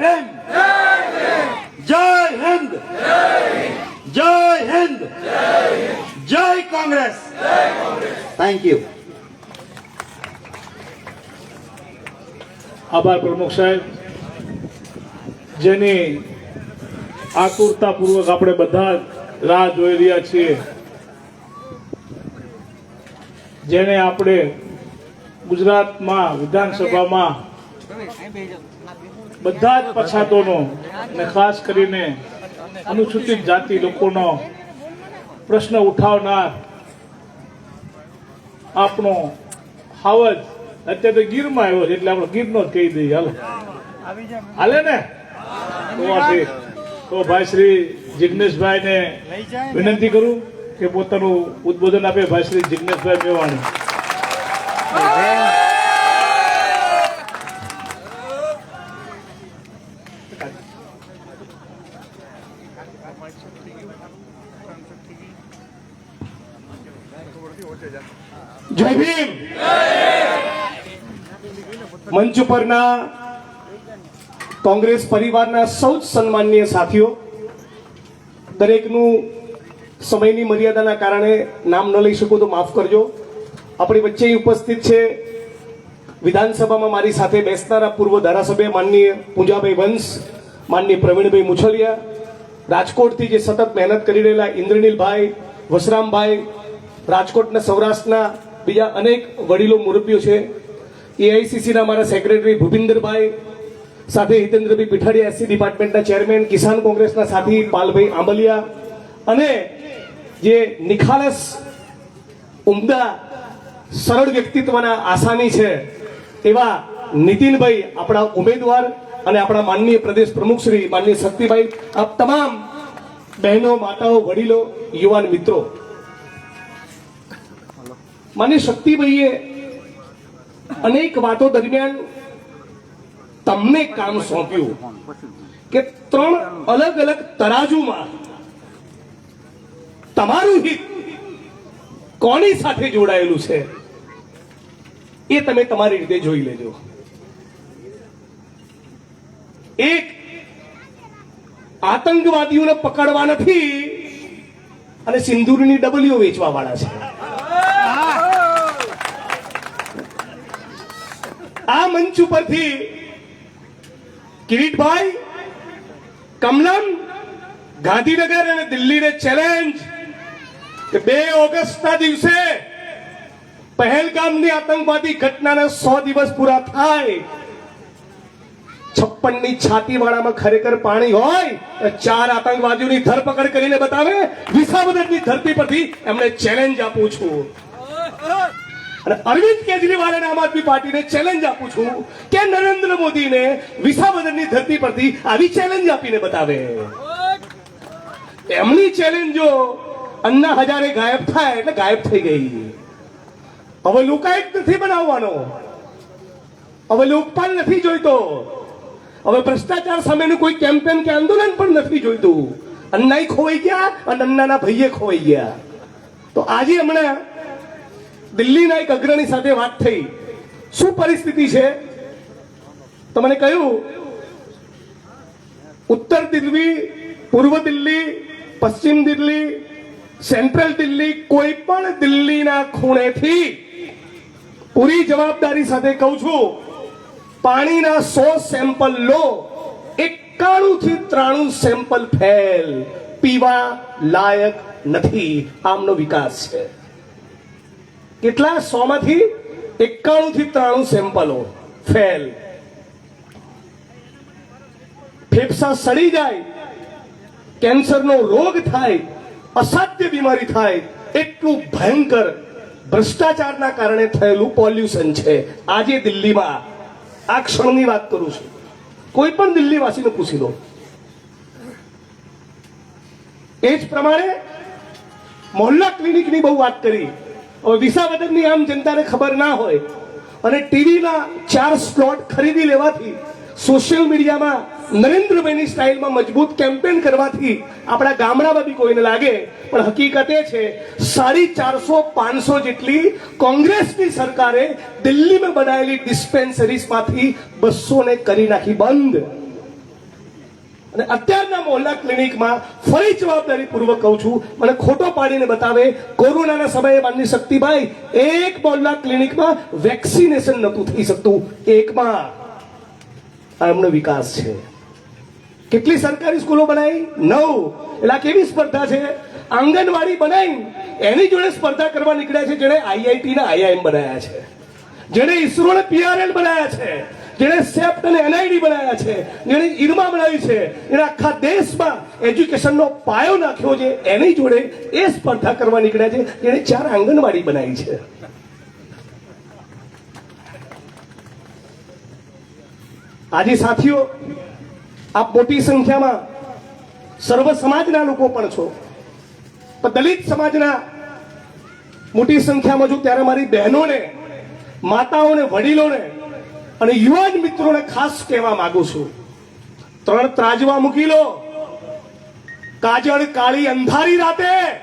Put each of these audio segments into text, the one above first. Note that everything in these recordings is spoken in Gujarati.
ભીમ જય હિન્દ. જય હિન્દ. જય કોંગ્રેસ થેન્ક યુ આભાર પ્રમુખ સાહેબ. જેની આતુરતાપૂર્વક આપણે બધા રાહ જોઈ રહ્યા છીએ. જેને આપણે ગુજરાતમાં વિધાનસભામાં બધા જ પછાતોનો અને ખાસ કરીને અનુસૂચિત જાતિ લોકોનો પ્રશ્ન ઉઠાવનાર આપણો હાવજ અત્યારે તો ગીરમાં આવ્યો છે, એટલે આપણે ગીરનો જ કહી દઈએ. હાલો. હાલે ને? તો ભાઈ શ્રી જિગ્નેશભાઈ ને વિનંતી કરું કે પોતાનું ઉદ્બોધન આપે ભાઈ શ્રી જિગ્નેશભાઈ મેવાણી જય ભીમ મંચ પરના કોંગ્રેસ પરિવારના સૌ જ સન્માનીય સાથીઓ, દરેકનું સમયની મર્યાદાના કારણે નામ ન લઈ શકું તો માફ કરજો. આપણી વચ્ચે ઉપસ્થિત છે વિધાનસભામાં મારી સાથે બેસનારા પૂર્વ ધારાસભ્ય માનનીય પૂંજાભાઈ વંશ, માનનીય પ્રવીણભાઈ મુછલિયા, રાજકોટથી જે સતત મહેનત કરી રહેલા ઇન્દ્રનીલભાઈ, વસરામભાઈ, રાજકોટના સૌરાષ્ટ્રના બીજા અનેક વડીલો મુરબ્બીઓ છે. એઆઈસીસીના મારા સેક્રેટરી ભૂપિન્દરભાઈ, સાથે હિતેન્દ્રભાઈ પીઠાડિયા એસસી ડિપાર્ટમેન્ટના ચેરમેન કિસાન કોંગ્રેસના સાથી પાલભાઈ આંબલિયા અને જે નિખાલસ, ઉમદા, સરળ વ્યક્તિત્વના આસામી છે એવા નીતિનભાઈ આપણા ઉમેદવાર અને આપણા માનનીય પ્રદેશ પ્રમુખ શ્રી માનનીય શક્તિભાઈ, આ તમામ બહેનો, માતાઓ, વડીલો, યુવાન મિત્રો. માન્ય શક્તિભાઈએ અનેક વાતો દરમિયાન તમને કામ સોંપ્યું કે ત્રણ અલગ અલગ તરાજુમાં તમારું હિત કોની સાથે જોડાયેલું છે એ તમે તમારી રીતે જોઈ લેજો. એક, આતંકવાદીઓને પકડવા નથી અને સિંદૂરની ડબલીઓ વેચવા વાળા છે. આ મંચ ઉપરથી કિરીટભાઈ, કમલમ, ગાંધીનગર અને દિલ્હીને ચેલેન્જ કે બે ઓગસ્ટના દિવસે પહેલગામની આતંકવાદી ઘટનાના સો દિવસ પૂરા થાય. છપ્પનની છાતીવાળામાં ખરેખર પાણી હોય ચાર આતંકવાદીઓની ધરપકડ કરીને બતાવે. વિસાવદરની ધરતી પરથી એમને ચેલેન્જ આપું છું. અને અરવિંદ કેજરીવાલ અને આમ આદમી પાર્ટીને ચેલેન્જ આપું છું કે નરેન્દ્ર મોદીને વિસાવદરની ધરતી પરથી આવી ચેલેન્જ આપીને બતાવે. એમની ચેલેન્જો અન્ના હજારે ગાયબ થાય એટલે ગાયબ થઈ ગઈ. હવે લોકાયત નથી બનાવવાનો. હવે લોકપાલ નથી જોઈતો. હવે ભ્રષ્ટાચાર સામેનું કોઈ કેમ્પેન કે આંદોલન પણ નથી જોઈતું. અન્નાઈ ખોવાઈ ગયા અને અન્નાના ભાઈએ ખોવાઈ ગયા. તો આજે હમણાં દિલ્હીના એક અગ્રણી સાથે વાત થઈ. શું પરિસ્થિતિ છે? તમને કહ્યું, ઉત્તર દિલ્હી, પૂર્વ દિલ્હી, પશ્ચિમ દિલ્હી, સેન્ટ્રલ દિલ્હી, કોઈ પણ દિલ્હીના ખૂણેથી પૂરી જવાબદારી સાથે કહું છું, પાણીના સો સેમ્પલ લો, એકાણું થી ત્રાણું સેમ્પલ ફેલ, પીવા લાયક નથી. આમનો વિકાસ છે. કેટલા? સો માંથી એકાણું થી ત્રાણું સેમ્પલો ફેલ ફેફસા સડી જાય. કેન્સરનો રોગ થાય. અસાધ્ય બીમારી થાય. એટલું ભયંકર ભ્રષ્ટાચારના કારણે થયેલું પોલ્યુશન છે. આજે દિલ્હીમાં આ ક્ષણની વાત કરું છું. કોઈ પણ દિલ્હીવાસીને પૂછી લો. એ જ પ્રમાણે મોહલ્લા ક્લિનિકની બહુ વાત કરી. હવે વિસાવદરની આમ જનતાને ખબર ના હોય અને ટીવીના ચાર સ્લોટ ખરીદી લેવાથી સોશિયલ મીડિયામાં નરેન્દ્રભાઈની સ્ટાઇલમાં મજબૂત કેમ્પેન કરવાથી આપણા ગામડામાં બી કોઈને લાગે, પણ હકીકત એ છે, સાડી ચારસો પાંચસો જેટલી કોંગ્રેસની સરકારે દિલ્હીમાં બનાવેલી ડિસ્પેન્સરીઝમાંથી બસોને કરી નાખી બંધ. અને અત્યારના મોહલ્લા ક્લિનિકમાં ફરી જવાબદારી પૂર્વક કહું છું, મને ખોટો પાડીને બતાવે, કોરોનાના સમયે માનની શક્તિભાઈ, એક મોહલ્લા ક્લિનિકમાં વેક્સિનેશન નહોતું થઈ શકતું. એકમાં આ એમનો વિકાસ છે. કેટલી સરકારી સ્કૂલો બનાવી નવ. એટલે આ કેવી સ્પર્ધા છે? આંગણવાડી બનાવી એની જોડે સ્પર્ધા કરવા નીકળ્યા છે, જેણે આઈઆઈટી ને આઈઆઈએમ બનાવ્યા છે. જેણે ઇસરો ને પીઆરએલ બનાવ્યા છે. જેણે સેપ્ટ અને એનઆઈડી બનાવ્યા છે. જેણે ઇરમા બનાવી છે. જેણે આખા દેશમાં એજ્યુકેશનનો પાયો નાખ્યો છે. એની જોડે એ સ્પર્ધા કરવા નીકળ્યા છે. જેણે ચાર આંગણવાડી બનાવી છે. આજે સાથીઓ, આપ મોટી સંખ્યામાં સર્વ સમાજના લોકો પણ છો. પણ દલિત સમાજના મોટી સંખ્યામાં છું ત્યારે મારી બહેનોને, માતાઓને, વડીલોને અને યુવાન મિત્રોને ખાસ કહેવા માંગુ છું. ત્રણ ત્રાજવા મૂકી લો. કાજળ, કાળી, અંધારી રાતે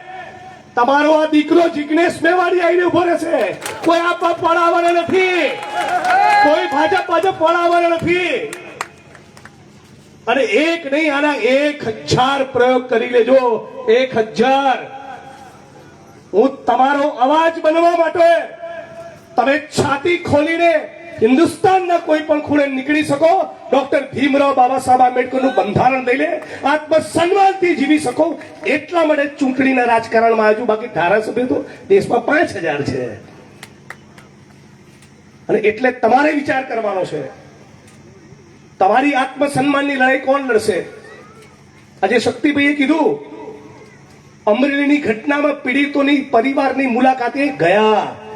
તમારો આ દીકરો જિગ્નેશ મેવાડી આવીને ઊભો રહેશે. કોઈ આપવા પડાવવાનો નથી. કોઈ ભાજપ ભાજપ પડાવવાનો નથી. અને એક નહીં, આના એક હજાર પ્રયોગ કરી લેજો. એક હજાર. હું તમારો અવાજ બનવા માટે તમે છાતી ખોલીને હિન્દુસ્તાનના કોઈ પણ ખૂણે નીકળી શકો, ડોક્ટર ભીમરાવ બાબા સાહેબ આંબેડકરનું બંધારણ લઈને આત્મસન્માનથી જીવી શકો, એટલા માટે ચૂંટણીના રાજકારણમાં આવ્યું બાકી ધારાસભ્ય તો દેશમાં પાંચ હજાર છે. અને એટલે તમારે વિચાર કરવાનો છે. તમારી આત્મસન્માનની લડાઈ કોણ લડશે? આજે શક્તિભાઈએ કીધું, અમરેલીની ઘટનામાં પીડિતોની પરિવારની મુલાકાતે ગયા.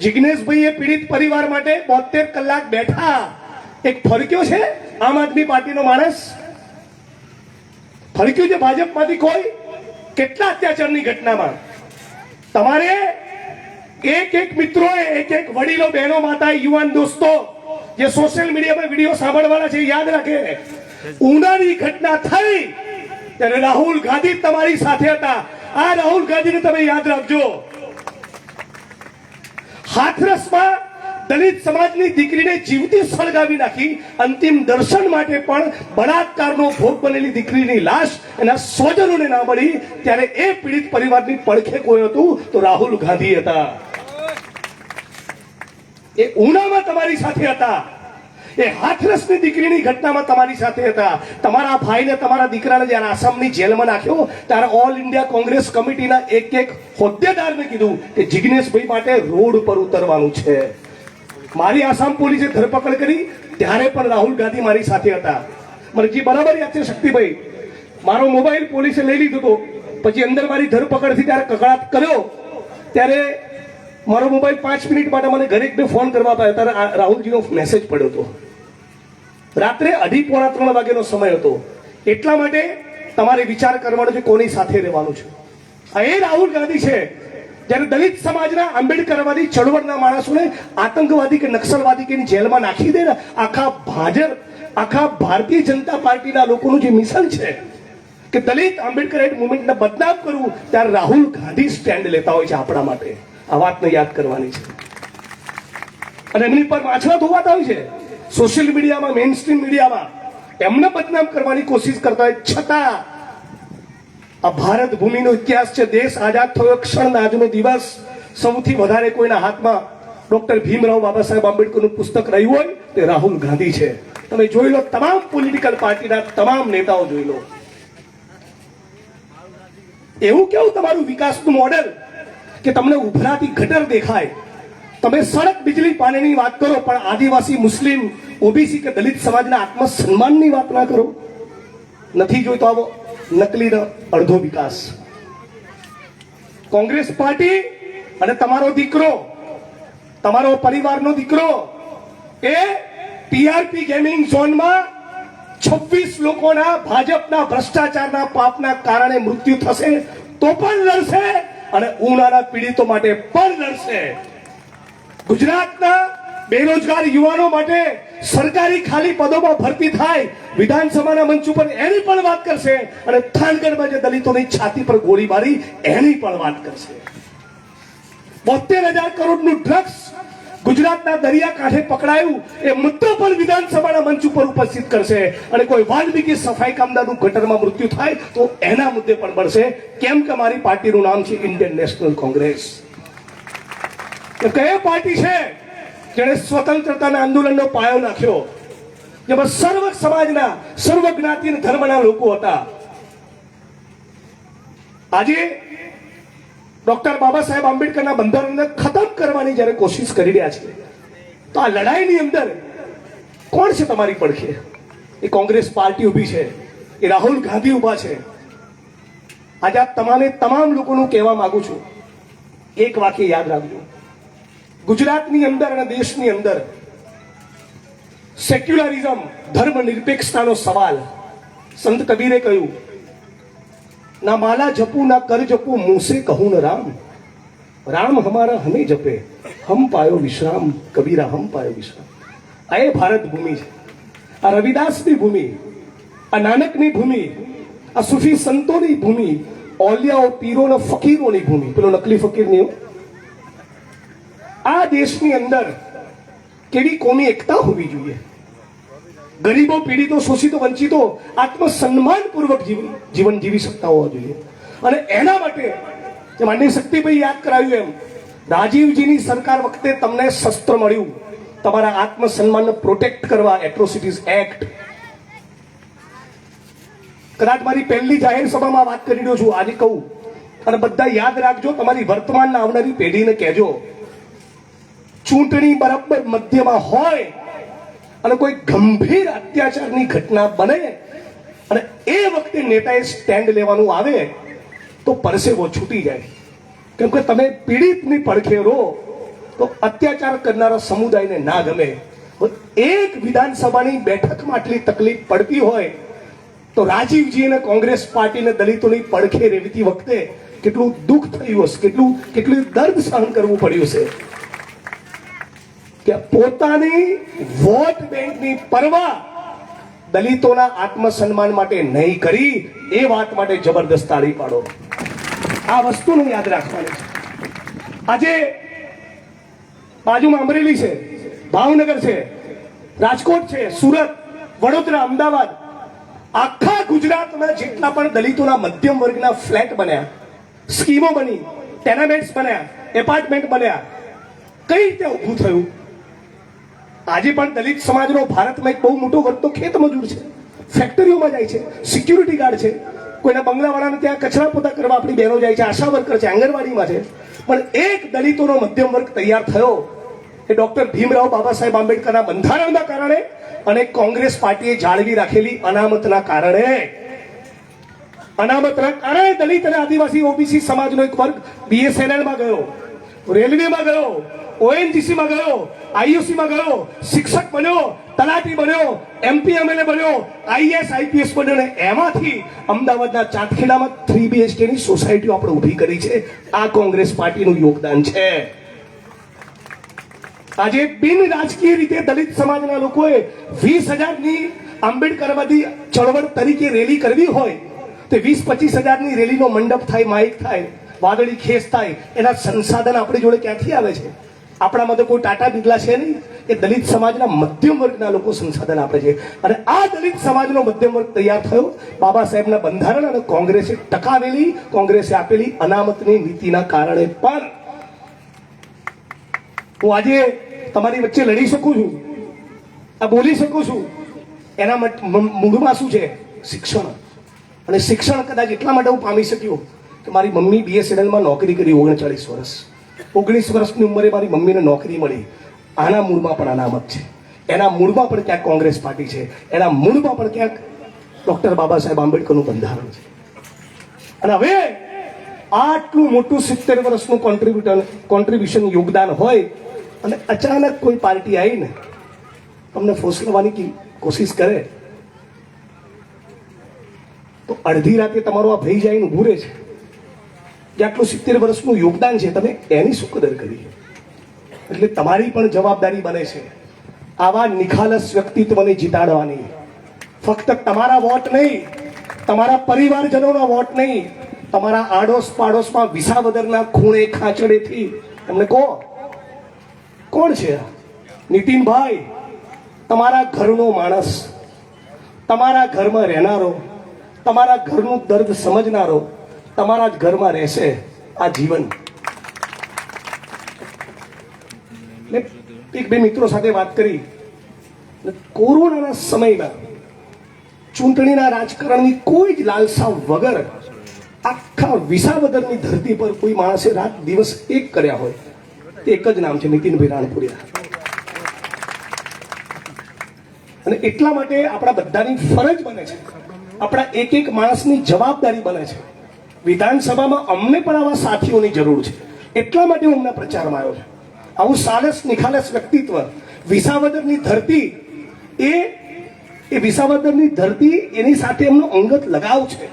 જિગ્નેશભાઈએ પીડિત પરિવાર માટે બોતેર કલાક બેઠા. એક ફરક્યો છે? આમ આદમી પાર્ટીનો માણસ. ફરક્યું છે ભાજપમાંથી કોઈ? કેટલા અત્યાચારની ઘટનામાં? તમારે એક એક મિત્રોએ, એક એક વડીલો, બહેનો, માતા, યુવાન, દોસ્તો, જે સોશિયલ મીડિયામાં વીડિયો સાંભળવાના છે, યાદ રાખે. ઉનાની ઘટના થઈ, ત્યારે રાહુલ ગાંધી તમારી સાથે હતા. આ રાહુલ ગાંધીને તમે યાદ રાખજો. હાથરસમાં દલિત સમાજની દીકરીને જીવતી સળગાવી નાખી, અંતિમ દર્શન માટે પણ બળાત્કારનો ભોગ બનેલી દીકરીની લાશ એના સ્વજનોને ના મળી. ત્યારે એ પીડિત પરિવારની પડખે કોઈ હતું તો રાહુલ ગાંધી હતા. એ ઉનામાં તમારી સાથે હતા. એ હાથરસની દીકરીની ઘટનામાં તમારી સાથે હતા. તમારા ભાઈને તમારા દીકરાને જ્યારે આસામની જેલમાં નાખ્યો, ત્યારે ઓલ ઇન્ડિયા કોંગ્રેસ કમિટીના એક એક હોદ્દેદારને કીધું કે જિગ્નેશભાઈ માટે રોડ પર ઉતરવાનું છે. મારી આસામ પોલીસે ધરપકડ કરી, ત્યારે પણ રાહુલ ગાંધી મારી સાથે હતા. મને જે બરાબર યાદ છે શક્તિભાઈ? મારો મોબાઈલ પોલીસે લઈ લીધો હતો. પછી અંદર મારી ધરપકડથી ત્યારે કકળાટ કર્યો. ત્યારે મારો મોબાઈલ પાંચ મિનિટ માટે મને ઘરે બે ફોન કરવા પાડ્યો ત્યારે રાહુલજીનો મેસેજ પડ્યો હતો. રાત્રે અઢી પોણા ત્રણ વાગ્યાનો સમય હતો. એટલા માટે તમારે વિચાર કરવાનો છે કોની સાથે રહેવાનું છે. આ એ રાહુલ ગાંધી છે. જ્યારે દલિત સમાજના આંબેડકરવાદી ચળવળના માણસોને આતંકવાદી કે નક્સલવાદી કે જેલમાં નાખી દે ને, આખા ભાજપ, આખા ભારતીય જનતા પાર્ટીના લોકોનું જે મિશન છે કે દલિત આંબેડકર મુવમેન્ટને બદનામ કરવું, ત્યારે રાહુલ ગાંધી સ્ટેન્ડ લેતા હોય છે આપણા માટે. આ વાતને યાદ કરવાની છે. અને એમની પર માછલા ધોવાતા આવી છે. સોશિયલ મીડિયામાં મેઇન સ્ટ્રીમ મીડિયામાં એમને બદનામ કરવાની કોશિશ કરતા હોય. છતાં આ ભારત ભૂમિનો ઇતિહાસ છે. દેશ આઝાદ થયો. ક્ષણ આજનો દિવસ સૌથી વધારે કોઈના હાથમાં ડોક્ટર ભીમરાવ બાબા સાહેબ આંબેડકરનું પુસ્તક રહ્યું હોય, તે રાહુલ ગાંધી છે. તમે જોઈ લો તમામ પોલિટિકલ પાર્ટીના તમામ નેતાઓ જોઈ લો. એવું કેવું તમારું વિકાસનું મોડેલ કે તમને ઉભરાતી ગટર દેખાય. તમે સડક વીજળી પાણીની વાત કરો, પણ આદિવાસી, મુસ્લિમ, ઓબીસી કે દલિત સમાજના આત્મસન્માનની વાત ના કરો. નથી જોઈતો આવો નકલીનો અડધો વિકાસ. કોંગ્રેસ પાર્ટી અને તમારો દીકરો, તમારો પરિવારનો દીકરો એ ટીઆરપી ગેમિંગ ઝોનમાં છવ્વીસ લોકોના ભાજપના ભ્રષ્ટાચારના પાપના કારણે મૃત્યુ થશે, તો પણ લડશે. અને ઉનાળા પીડિતો માટે પણ લડશે. ગુજરાતના બેરોજગાર યુવાનો માટે સરકારી ખાલી પદોમાં ભરતી થાય, વિધાનસભાના મંચ ઉપર એની પણ વાત કરશે અને થાનગઢમાં જે દલિતોની છાતી પર ગોળી મારી એની પણ વાત કરશે. બોતેર હજાર કરોડનું ડ્રગ્સ ગુજરાતના દરિયાકાંઠે પકડાયું એ મુદ્દો પણ વિધાનસભાના મંચ ઉપર ઉપસ્થિત કરશે. અને કોઈ વાલ્મીકી સફાઈ કામદારનું ગટરમાં મૃત્યુ થાય તો એના મુદ્દે પણ મળશે કેમ કે મારી પાર્ટીનું નામ છે ઇન્ડિયન નેશનલ કોંગ્રેસ. કઈ પાર્ટી છે? જેણે સ્વતંત્રતાના આંદોલનનો પાયો નાખ્યો. જેમાં સર્વ સમાજના સર્વ જ્ઞાતિ ધર્મના લોકો હતા. આજે ડોક્ટર બાબા સાહેબ આંબેડકરના બંધારણને ખતમ કરવાની જ્યારે કોશિશ કરી રહ્યા છે, તો આ લડાઈની અંદર કોણ છે તમારી પડખે? એ કોંગ્રેસ પાર્ટી ઊભી છે, એ રાહુલ ગાંધી ઊભા છે. આજે આ તમામે તમામ લોકોનું કહેવા માંગુ છું, એક વાક્ય યાદ રાખજો. ગુજરાતની અંદર અને દેશની અંદર સેક્યુલરિઝમ ધર્મ નિરપેક્ષતાનો સવાલ સંત કબીરે કહ્યું ના માલા જપું, ના કર જપું, મુંસે કહું ન રામ. રામ હમારા હમે જપે, હમ પાયો વિશ્રામ, કબીરા હમ પાયો વિશ્રામ. આ એ ભારત ભૂમિ છે. આ રવિદાસની ભૂમિ, આ નાનકની ભૂમિ, આ સુફી સંતોની ભૂમિ, ઓલિયાઓ, પીરોનો, ફકીરોની ભૂમિ. પેલો નકલી ફકીર નહીં આ દેશની અંદર કેવી કોમી એકતા હોવી જોઈએ? ગરીબો, પીડિતો, શોષિતો, વંચિતો આત્મસન્માનપૂર્વક જીવન જીવન જીવી શકતા હોવા જોઈએ. અને એના માટે જે માનનીય શક્તિભાઈ યાદ કરાવ્યું એમ, રાજીવજીની સરકાર વખતે તમને શસ્ત્ર મળ્યું. તમારા આત્મસન્માનને પ્રોટેક્ટ કરવા એટ્રોસિટીઝ એક્ટ કદાચ મારી પહેલી જાહેર સભામાં વાત કરી રહ્યો છું, આજે કહું. અને બધા યાદ રાખજો, તમારી વર્તમાનના આવનારી પેઢીને કહેજો. ચૂંટણી બરાબર મધ્યમાં હોય અને કોઈ ગંભીર અત્યાચારની ઘટના બને અને એ વખતે નેતાએ સ્ટેન્ડ લેવાનું આવે તો પરસેવો છૂટી જાય. કેમ કે તમે પીડિતની પડખે રહો તો અત્યાચાર કરનારા સમુદાયને ના ગમે. એક વિધાનસભાની બેઠકમાં આટલી તકલીફ પડતી હોય તો રાજીવજી અને કોંગ્રેસ પાર્ટીને દલિતોની પડખે રેવતી વખતે કેટલું દુઃખ થયું હશે, કેટલું કેટલું દર્દ સહન કરવું પડ્યું છે. કે પોતાની વોટ બેંકની પરવા દલિતોના આત્મસન્માન માટે નહીં કરી, એ વાત માટે જબરદસ્ત તાળી પાડો. આ વસ્તુનું યાદ રાખવાની છે. આજે બાજુમાં અમરેલી છે, ભાવનગર છે, રાજકોટ છે, સુરત, વડોદરા, અમદાવાદ, આખા ગુજરાતમાં જેટલા પણ દલિતોના મધ્યમ વર્ગના ફ્લેટ બન્યા, સ્કીમો બની, ટેનામેન્ટ્સ બન્યા, એપાર્ટમેન્ટ બન્યા, કઈ રીતે ઊભું થયું? આજે પણ દલિત સમાજનો ભારતમાં એક બહુ મોટો વર્ગ તો ખેત મજૂર છે. ફેક્ટરીઓમાં જાય છે. સિક્યુરિટી ગાર્ડ છે. કોઈના બંગલાવાળાને ત્યાં કચરા પોતા કરવા આપણી બહેનો જાય છે. આશા વર્કર છે, આંગણવાડીમાં છે. પણ એક દલિતોનો મધ્યમ વર્ગ તૈયાર થયો એ ડોક્ટર ભીમરાવ બાબા સાહેબ આંબેડકરના બંધારણના કારણે અને કોંગ્રેસ પાર્ટીએ જાળવી રાખેલી અનામતના કારણે. અનામતના કારણે દલિત અને આદિવાસી ઓબીસી સમાજનો એક વર્ગ બીએસએનએલમાં ગયો, રેલવેમાં ગયો ઓએનજીસીમાં ગયો આઈયુસી માં ગયો, શિક્ષક બન્યો, તલાટી બન્યો, એમપી, એમએલએ બન્યો આઈએસ આઈપીએસ બન્યો ને એમાંથી અમદાવાદના ચાંદખેડામાં થ્રી બીએચકે ની સોસાયટીઓ આપણે ઊભી કરી છે. આ કોંગ્રેસ પાર્ટીનું યોગદાન છે. આજે બિન રાજકીય રીતે દલિત સમાજના લોકોએ વીસ હજારની આંબેડકરવાદી ચળવળ તરીકે રેલી કરવી હોય, તો વીસ પચીસ હજારની રેલીનો મંડપ થાય, માઇક થાય, વાદળી ખેસ થાય, એના સંસાધન આપણી જોડે ક્યાંથી આવે છે? આપણામાં તો કોઈ ટાટા બિરલા છે નહીં. એ દલિત સમાજના મધ્યમ વર્ગના લોકો સંસાધન આપે છે. અને આ દલિત સમાજનો મધ્યમ વર્ગ તૈયાર થયો. બાબા સાહેબના બંધારણ અને કોંગ્રેસે ટકાવેલી, કોંગ્રેસે આપેલી અનામતની નીતિના કારણે પણ હું આજે તમારી વચ્ચે લડી શકું છું. આ બોલી શકું છું. એના મૂળમાં શું છે? શિક્ષણ. અને શિક્ષણ કદાચ એટલા માટે હું પામી શક્યો કે મારી મમ્મી બીએસએનએલમાં નોકરી કરી ઓગણચાળીસ વર્ષ. ઓગણીસ વર્ષની ઉંમરે મારી મમ્મીને નોકરી મળી. આના મૂળમાં પણ અનામત છે. એના મૂળમાં પણ ક્યાંક કોંગ્રેસ પાર્ટી છે. એના મૂળમાં પણ ક્યાંક ડોક્ટર બાબા સાહેબ આંબેડકરનું બંધારણ છે. અને હવે આટલું મોટું સિત્તેર વર્ષનું કોન્ટ્રીબ્યુટર કોન્ટ્રીબ્યુશન યોગદાન હોય અને અચાનક કોઈ પાર્ટી આવીને તમને ફોસલવાની કોશિશ કરે, તો અડધી રાતે તમારો આ ભાઈ જઈને ઊભું છે. કે આટલું સિત્તેર વર્ષનું યોગદાન છે, તમે એની શું કદર કરી? એટલે તમારી પણ જવાબદારી બને છે. આવા નિખાલસ વ્યક્તિત્વને જીતાડવાની. ફક્ત તમારા વોટ નહીં, તમારા પરિવારજનોના વોટ નહીં, તમારા આડોશ પાડોશમાં વિસાવદરના ખૂણે ખાંચડેથી એમને કહો, કોણ છે નીતિનભાઈ, તમારા ઘરનો માણસ, તમારા ઘરમાં રહેનારો, તમારા ઘરનું દર્દ સમજનારો તમારા જ ઘરમાં રહેશે આ જીવન. એક બે મિત્રો સાથે વાત કરી. કોરોનાના સમયમાં ચૂંટણીના રાજકારણની કોઈ જ લાલસા વગર આખા વિસાવદરની ધરતી પર કોઈ માણસે રાત દિવસ એક કર્યા હોય. તે એક જ નામ છે નીતિનભાઈ રાણપુરિયા. અને એટલા માટે આપણા બધાની ફરજ બને છે. આપણા એક એક માણસની જવાબદારી બને છે. વિધાનસભામાં અમને પણ આવા સાથીઓની જરૂર છે. એટલા માટે હું હમણાં પ્રચારમાં આવ્યો છું. આવું સાલસ નિખાલસ વ્યક્તિત્વ, વિસાવદરની ધરતી એ એ વિસાવદરની ધરતી એની સાથે એમનો અંગત લગાવ છે.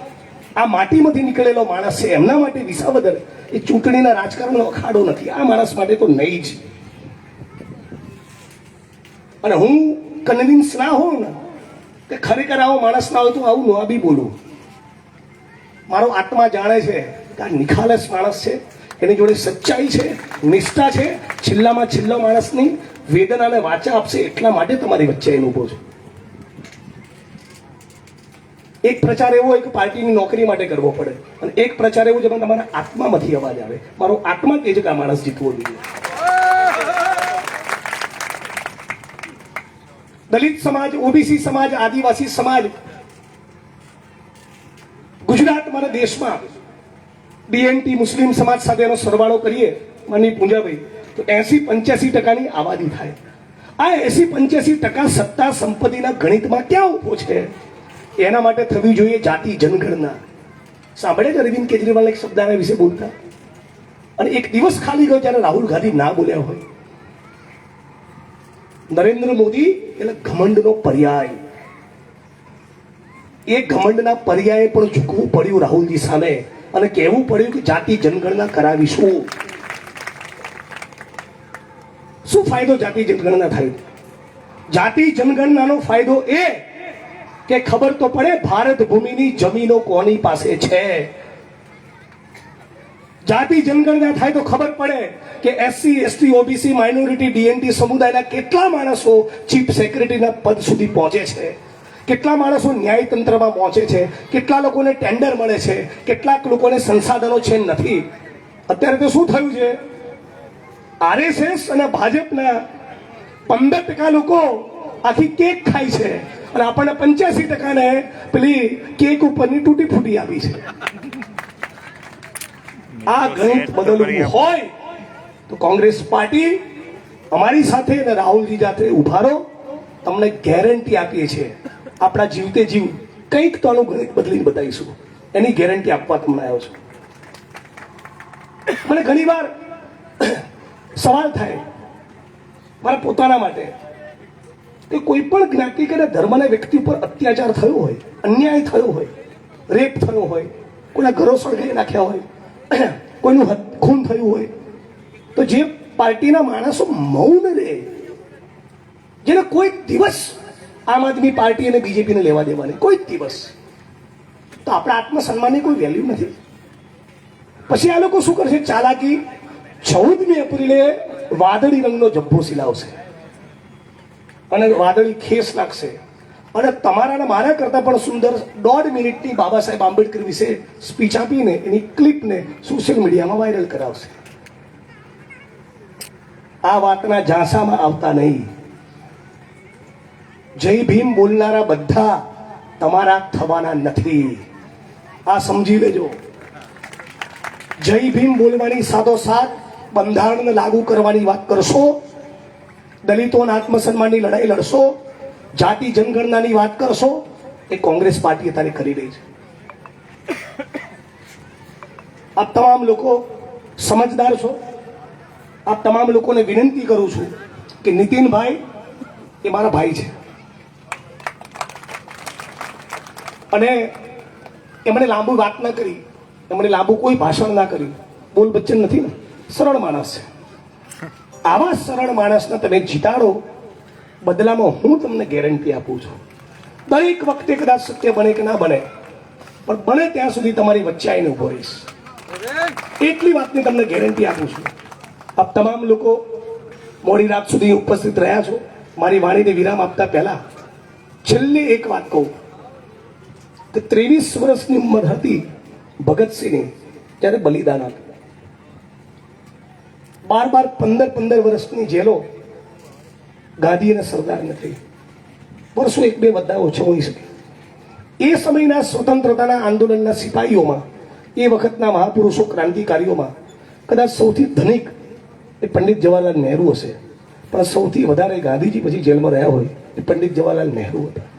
આ માટીમાંથી નીકળેલો માણસ છે. એમના માટે વિસાવદર એ ચૂંટણીના રાજકારણનો અખાડો નથી. આ માણસ માટે તો નહીં જ. અને હું કન્વિન્સ ના હોઉં ને, કે ખરેખર આવો માણસ ના હોય તો આવું ના બી બોલું. મારો આત્મા જાણે છે કે આ નિખાલસ માણસ છે. એની જોડે સચ્ચાઈ છે, નિષ્ઠા છે. છેલ્લામાં છેલ્લો માણસની વેદનાને વાચા આપશે એટલા માટે તમારી વચ્ચે એનું ઊભો છું. એક પ્રચાર એવો હોય કે પાર્ટીની નોકરી માટે કરવો પડે. અને એક પ્રચાર એવો જેમાં તમારા આત્મામાંથી અવાજ આવે. મારો આત્મા કે છે કે આ માણસ જીતવો જોઈએ. દલિત સમાજ, ઓબીસી સમાજ, આદિવાસી સમાજ ગુજરાત મારા દેશમાં બીએનટી મુસ્લિમ સમાજ સાથે એનો સરવાળો કરીએ માની પૂંજાભાઈ, તો એસી પંચ્યાસી ટકાની આબાદી થાય. આ એસી પંચ્યાસી ટકા સત્તા સંપત્તિના ગણિતમાં ક્યાં ઊભો છે? એના માટે થવી જોઈએ જાતિ જનગણના. સાંભળે છે અરવિંદ કેજરીવાલ એક શબ્દ વિશે બોલતા? અને એક દિવસ ખાલી ગયો જ્યારે રાહુલ ગાંધી ના બોલ્યા હોય. નરેન્દ્ર મોદી એટલે ઘમંડનો પર્યાય. એ ઘમંડના પર્યાય પણ ઝૂકવું પડ્યું રાહુલજી સામે. અને કહેવું પડ્યું કે જાતિ જનગણના કરાવીશું. શું ફાયદો જાતિ જનગણના થાય? જાતિ જનગણનાનો ફાયદો એ કે ખબર તો પડે ભારત ભૂમિની જમીનો કોની પાસે છે. જાતિ જનગણના થાય તો ખબર પડે કે SC ST OBC minority DNT સમુદાયના કેટલા માણસો ચીફ સેક્રેટરીના પદ સુધી પહોંચે છે. કેટલા માણસો ન્યાયતંત્રમાં પહોંચે છે? કેટલા લોકોને ટેન્ડર મળે છે? કેટલાક લોકોને સંસાધનો છે નથી? અત્યારે તો શું થયું છે? આરએસએસ અને ભાજપના પંદર ટકા લોકો આખી કેક ખાય છે અને આપણને પંચ્યાસી ટકાને પેલી કેક ઉપરની તૂટી ફૂટી આપી છે. આ ગણિત બદલવું હોય તો કોંગ્રેસ પાર્ટી અમારી સાથે અને રાહુલજી સાથે ઉભારો, તમને ગેરંટી આપીએ છીએ. આપણા જીવતે જીવ કંઈક તો આનું ગણિત બદલીને બતાવીશું. એની ગેરંટી આપવા તમને આવ્યો છું. મને ઘણીવાર સવાલ થાય મારા પોતાના માટે કે કોઈ પણ જ્ઞાતિ કે ધર્મના વ્યક્તિ ઉપર અત્યાચાર થયો હોય, અન્યાય થયો હોય, રેપ થયો હોય, કોઈના ઘરો સળગાવી નાખ્યા હોય, કોઈનું ખૂન થયું હોય, તો જે પાર્ટીના માણસો મૌન રહે, જેને કોઈ દિવસ આમ આદમી પાર્ટી અને બીજેપીને લેવા દેવાની. કોઈ જ દિવસ. તો આપણા આત્મસન્માનની કોઈ વેલ્યુ નથી. પછી આ લોકો શું કરશે? ચાલાકી ચૌદમી એપ્રિલે વાદળી રંગનો જબ્બો સિલાવશે. અને વાદળી ખેસ નાખશે. અને તમારા મારા કરતા પણ સુંદર દોઢ મિનિટની બાબા સાહેબ આંબેડકર વિશે સ્પીચ આપીને એની ક્લિપને સોશિયલ મીડિયામાં વાયરલ કરાવશે. આ વાતના ઝાંસામાં આવતા નહીં. જય ભીમ બોલનારા બધા તમારા થવાના નથી. આ સમજી લેજો. જય ભીમ બોલવાની સાથોસાથ બંધારણને લાગુ કરવાની વાત કરશો, દલિતોના આત્મસન્માનની લડાઈ લડશો, જાતિ જનગણનાની વાત કરશો, એ કોંગ્રેસ પાર્ટી અત્યારે કરી રહી છે. આપ તમામ લોકો સમજદાર છો. આપ તમામ લોકોને વિનંતી કરું છું કે નીતિનભાઈ એ મારા ભાઈ છે. અને એમણે લાંબુ વાત ના કરી. એમણે લાંબુ કોઈ ભાષણ ના કર્યું બોલ બચ્ચન નથી ને? સરળ માણસ છે. આવા સરળ માણસને તમે જીતાડો, બદલામાં હું તમને ગેરંટી આપું છું. દરેક વખતે કદાચ સત્ય બને કે ના બને, પણ બને ત્યાં સુધી તમારી વચ્ચે આવીને ઊભો રહીશ. એટલી વાતની તમને ગેરંટી આપું છું. આપ તમામ લોકો મોડી રાત સુધી ઉપસ્થિત રહ્યા છો. મારી વાણીને વિરામ આપતા પહેલા છેલ્લી એક વાત કહું. કે ત્રેવીસ વર્ષની ઉંમર હતી ભગતસિંહની, ત્યારે બલિદાન આપ્યું. બાર બાર પંદર પંદર વર્ષની જેલો ગાંધી અને સરદાર નથી. વર્ષો એક બે બધા ઓછો હોઈ શકે. એ સમયના સ્વતંત્રતાના આંદોલનના સિપાહીઓમાં એ વખતના મહાપુરુષો ક્રાંતિકારીઓમાં, કદાચ સૌથી ધનિક એ પંડિત જવાહરલાલ નહેરુ હશે. પણ સૌથી વધારે ગાંધીજી પછી જેલમાં રહ્યા હોય એ પંડિત જવાહરલાલ નહેરુ હતા.